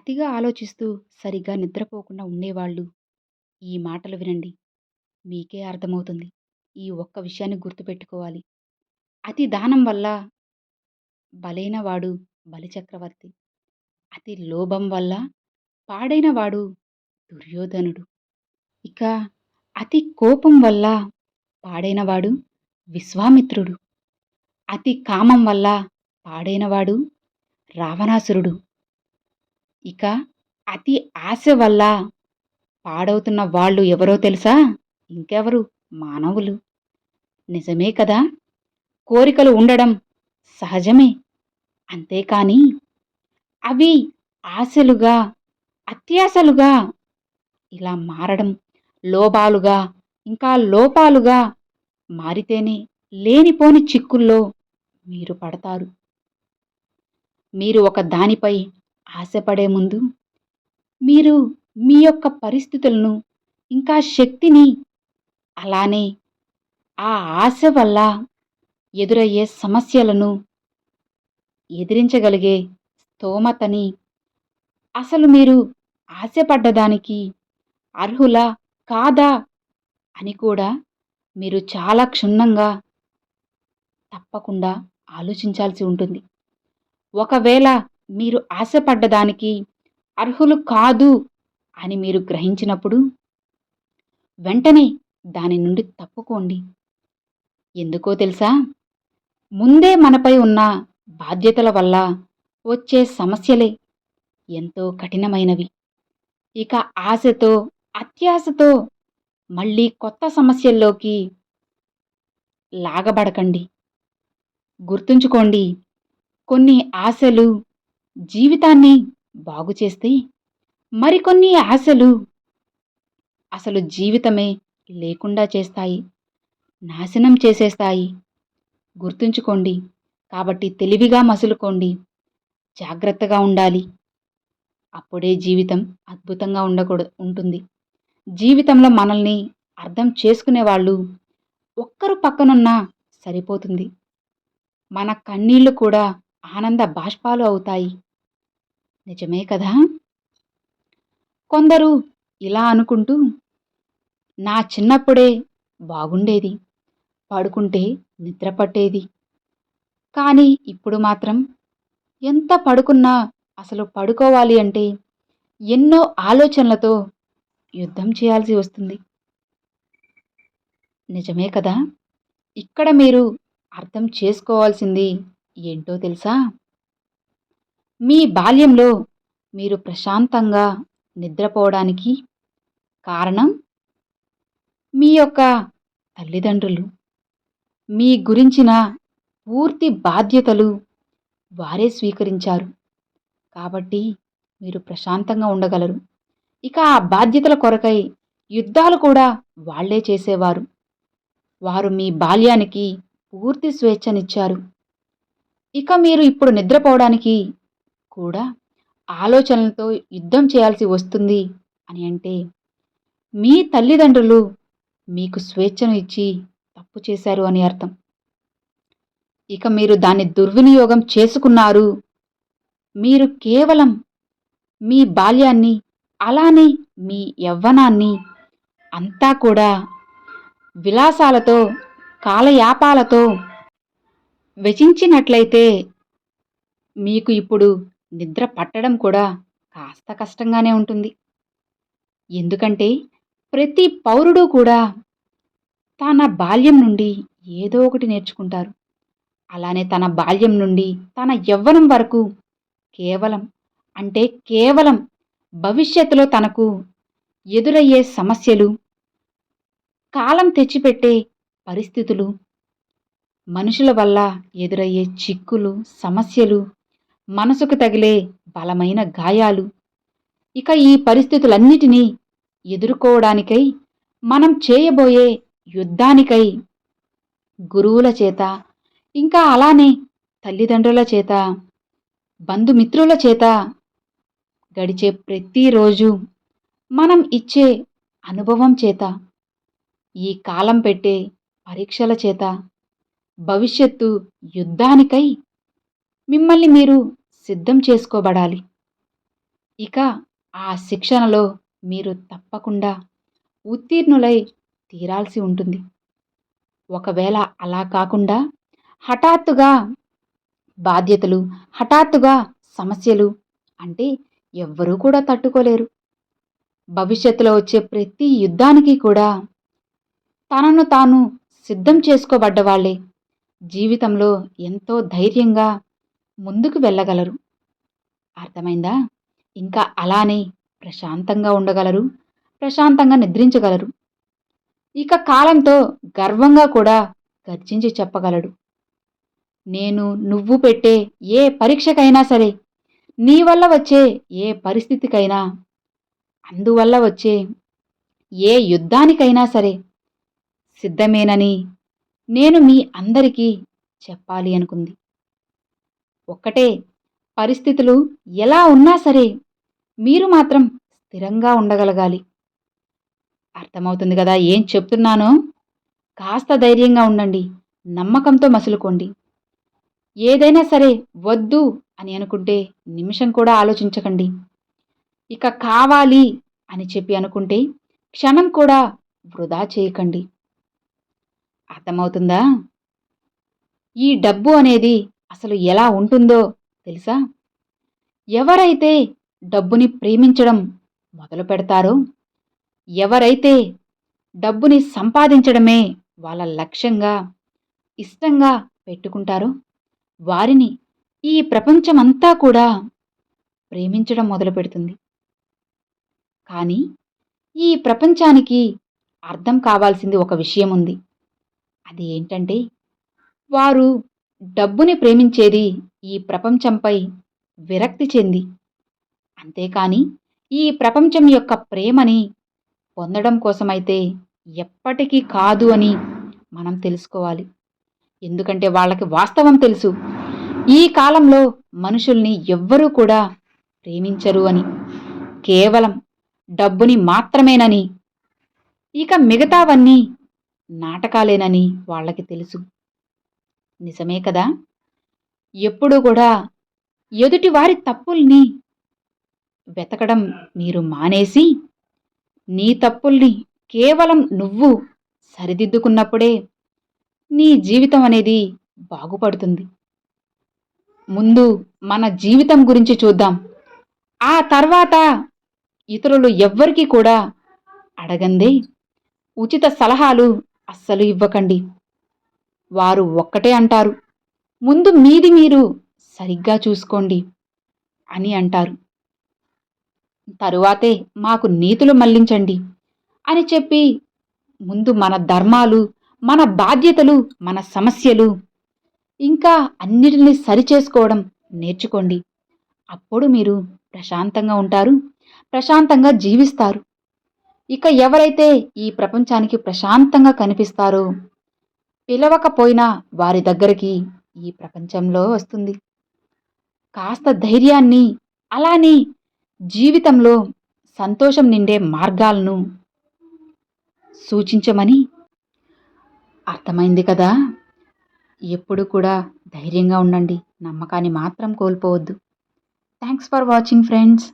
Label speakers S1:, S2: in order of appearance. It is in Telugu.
S1: అతిగా ఆలోచిస్తూ సరిగ్గా నిద్రపోకుండా ఉండేవాళ్ళు ఈ మాటలు వినండి. మీకే అర్థమవుతుంది. ఈ ఒక్క విషయాన్ని గుర్తుపెట్టుకోవాలి. అతి దానం వల్ల బలైనవాడు బలిచక్రవర్తి. అతి లోభం వల్ల పాడైనవాడు దుర్యోధనుడు. ఇక అతి కోపం వల్ల పాడైనవాడు విశ్వామిత్రుడు. అతి కామం వల్ల పాడైనవాడు రావణాసురుడు. ఇక అతి ఆశ వల్ల పాడవుతున్న వాళ్ళు ఎవరో తెలుసా? ఇంకెవరు మానవులు. నిజమే కదా! కోరికలు ఉండడం సహజమే. అంతేకాని అవి ఆశలుగా, అత్యాశలుగా ఇలా మారడం లోభాలుగా, ఇంకా లోపాలుగా మారితేనే లేనిపోని చిక్కుల్లో మీరు పడతారు. మీరు ఒక దానిపై ఆశపడే ముందు మీరు మీ యొక్క పరిస్థితులను, ఇంకా శక్తిని, అలానే ఆ ఆశ వల్ల ఎదురయ్యే సమస్యలను ఎదిరించగలిగే స్తోమతని, అసలు మీరు ఆశపడ్డదానికి అర్హులా? కాదా? అని కూడా మీరు చాలా క్షుణ్ణంగా తప్పకుండా ఆలోచించాల్సి ఉంటుంది. ఒకవేళ మీరు ఆశపడ్డదానికి అర్హులు కాదు అని మీరు గ్రహించినప్పుడు వెంటనే దాని నుండి తప్పుకోండి. ఎందుకో తెలుసా? ముందే మనపై ఉన్న బాధ్యతల వల్ల వచ్చే సమస్యలే ఎంతో కఠినమైనవి. ఇక ఆశతో, అత్యాశతో మళ్ళీ కొత్త సమస్యల్లోకి లాగబడకండి. గుర్తుంచుకోండి కొన్ని ఆశలు జీవితాన్ని బాగుచేస్తే, మరికొన్ని ఆశలు అసలు జీవితమే లేకుండా చేస్తాయి. నాశనం చేసేస్తాయి. గుర్తుంచుకోండి. కాబట్టి తెలివిగా మసులుకోండి. జాగ్రత్తగా ఉండాలి. అప్పుడే జీవితం అద్భుతంగా ఉండకూడదు ఉంటుంది. జీవితంలో మనల్ని అర్థం చేసుకునేవాళ్ళు ఒక్కరు పక్కనున్నా సరిపోతుంది. మన కన్నీళ్ళు కూడా ఆనంద బాష్పాలు అవుతాయి. నిజమే కదా! కొందరు ఇలా అనుకుంటూ నా చిన్నప్పుడే బాగుండేది. పడుకుంటే నిద్ర పట్టేది. కానీ ఇప్పుడు మాత్రం ఎంత పడుకున్నా అసలు పడుకోవాలి అంటే ఎన్నో ఆలోచనలతో యుద్ధం చేయాల్సి వస్తుంది. నిజమే కదా! ఇక్కడ మీరు అర్థం చేసుకోవాల్సింది ఏంటో తెలుసా? మీ బాల్యంలో మీరు ప్రశాంతంగా నిద్రపోవడానికి కారణం మీ యొక్క తల్లిదండ్రులు. మీ గురించిన పూర్తి బాధ్యతలు వారే స్వీకరించారు. కాబట్టి మీరు ప్రశాంతంగా ఉండగలరు. ఇక ఆ బాధ్యతల కొరకై యుద్ధాలు కూడా వాళ్ళే చేసేవారు. వారు మీ బాల్యానికి పూర్తి స్వేచ్ఛనిచ్చారు. ఇక మీరు ఇప్పుడు నిద్రపోవడానికి కూడా ఆలోచనలతో యుద్ధం చేయాల్సి వస్తుంది అని అంటే మీ తల్లిదండ్రులు మీకు స్వేచ్ఛను ఇచ్చి తప్పు చేశారు అని అర్థం. ఇక మీరు దాన్ని దుర్వినియోగం చేసుకున్నారు. మీరు కేవలం మీ బాల్యాన్ని, అలానే మీ యవ్వనాన్ని అంతా కూడా విలాసాలతో, కాలయాపాలతో వెచించినట్లయితే మీకు ఇప్పుడు నిద్ర పట్టడం కూడా కాస్త కష్టంగానే ఉంటుంది. ఎందుకంటే ప్రతి పౌరుడు కూడా తన బాల్యం నుండి ఏదో ఒకటి నేర్చుకుంటారు. అలానే తన బాల్యం నుండి తన యవ్వనం వరకు కేవలం అంటే కేవలం భవిష్యత్తులో తనకు ఎదురయ్యే సమస్యలు, కాలం తెచ్చిపెట్టే పరిస్థితులు, మనుషుల వల్ల ఎదురయ్యే చిక్కులు, సమస్యలు, మనసుకు తగిలే బలమైన గాయాలు, ఇక ఈ పరిస్థితులన్నిటినీ ఎదుర్కోవడానికై మనం చేయబోయే యుద్ధానికై గురువుల చేత, ఇంకా అలానే తల్లిదండ్రుల చేత, బంధుమిత్రుల చేత గడిచే ప్రతిరోజు మనం ఇచ్చే అనుభవం చేత, ఈ కాలం పెట్టే పరీక్షల చేత, భవిష్యత్తు యుద్ధానికై మిమ్మల్ని మీరు సిద్ధం చేసుకోబడాలి. ఇక ఆ శిక్షణలో మీరు తప్పకుండా ఉత్తీర్ణులై తీరాల్సి ఉంటుంది. ఒకవేళ అలా కాకుండా హఠాత్తుగా బాధ్యతలు హఠాత్తుగా సమస్యలు అంటే ఎవ్వరూ కూడా తట్టుకోలేరు. భవిష్యత్తులో వచ్చే ప్రతి యుద్ధానికి కూడా తనను తాను సిద్ధం చేసుకోబడ్డ వాళ్ళే. జీవితంలో ఎంతో ధైర్యంగా ముందుకు వెళ్ళగలరు. అర్థమైందా? ఇంకా అలానే ప్రశాంతంగా ఉండగలరు ప్రశాంతంగా నిద్రించగలరు. ఇక కాలంతో గర్వంగా కూడా గర్జించి చెప్పగలడు. నేను నువ్వు పెట్టే ఏ పరీక్షకైనా సరే నీ వల్ల వచ్చే ఏ పరిస్థితికైనా అందువల్ల వచ్చే ఏ యుద్ధానికైనా సరే సిద్ధమేనని నేను మీ అందరికీ చెప్పాలి అనుకుంది. ఒక్కటే. పరిస్థితులు ఎలా ఉన్నా సరే మీరు మాత్రం స్థిరంగా ఉండగలగాలి. అర్థమవుతుంది కదా ఏం చెప్తున్నానో? కాస్త ధైర్యంగా ఉండండి. నమ్మకంతో మసులుకోండి. ఏదైనా సరే వద్దు అని అనుకుంటే నిమిషం కూడా ఆలోచించకండి. ఇక కావాలి అని చెప్పి అనుకుంటే క్షణం కూడా వృధా చేయకండి. అర్థమవుతుందా? ఈ డబ్బు అనేది అసలు ఎలా ఉంటుందో తెలుసా? ఎవరైతే డబ్బుని ప్రేమించడం మొదలు పెడతారో ఎవరైతే డబ్బుని సంపాదించడమే వాళ్ళ లక్ష్యంగా ఇష్టంగా పెట్టుకుంటారో వారిని ఈ ప్రపంచమంతా కూడా ప్రేమించడం మొదలు పెడుతుంది. కానీ ఈ ప్రపంచానికి అర్థం కావాల్సింది ఒక విషయం ఉంది. అది ఏంటంటే వారు డబ్బుని ప్రేమించేది ఈ ప్రపంచంపై విరక్తి చెంది. అంతేకాని ఈ ప్రపంచం యొక్క ప్రేమని పొందడం కోసమైతే ఎప్పటికీ కాదు అని మనం తెలుసుకోవాలి. ఎందుకంటే వాళ్ళకి వాస్తవం తెలుసు. ఈ కాలంలో మనుషుల్ని ఎవ్వరూ కూడా ప్రేమించరు అని. కేవలం డబ్బుని మాత్రమేనని. ఇక మిగతావన్నీ నాటకాలేనని వాళ్ళకి తెలుసు. నిజమే కదా? ఎప్పుడూ కూడా ఎదుటివారి తప్పుల్ని వెతకడం మీరు మానేసి నీ తప్పుల్ని కేవలం నువ్వు సరిదిద్దుకున్నప్పుడే నీ జీవితం అనేది బాగుపడుతుంది. ముందు మన జీవితం గురించి చూద్దాం. ఆ తర్వాత ఇతరులు ఎవ్వరికీ కూడా అడగందే. ఉచిత సలహాలు అస్సలు ఇవ్వకండి. వారు ఒక్కటే అంటారు. ముందు మీది మీరు సరిగ్గా చూసుకోండి అని అంటారు. తరువాతే మాకు నీతులు మళ్ళించండి అని చెప్పి ముందు మన ధర్మాలు మన బాధ్యతలు మన సమస్యలు ఇంకా అన్నిటిని సరిచేసుకోవడం నేర్చుకోండి. అప్పుడు మీరు ప్రశాంతంగా ఉంటారు ప్రశాంతంగా జీవిస్తారు. ఇక ఎవరైతే ఈ ప్రపంచానికి ప్రశాంతంగా కనిపిస్తారో పిలవకపోయినా వారి దగ్గరికి ఈ ప్రపంచంలో వస్తుంది. కాస్త ధైర్యాన్ని అలానే జీవితంలో సంతోషం నిండే మార్గాలను సూచించమని అర్థమైంది కదా. ఎప్పుడు కూడా ధైర్యంగా ఉండండి నమ్మకాన్ని మాత్రం కోల్పోవద్దు. Thanks for watching friends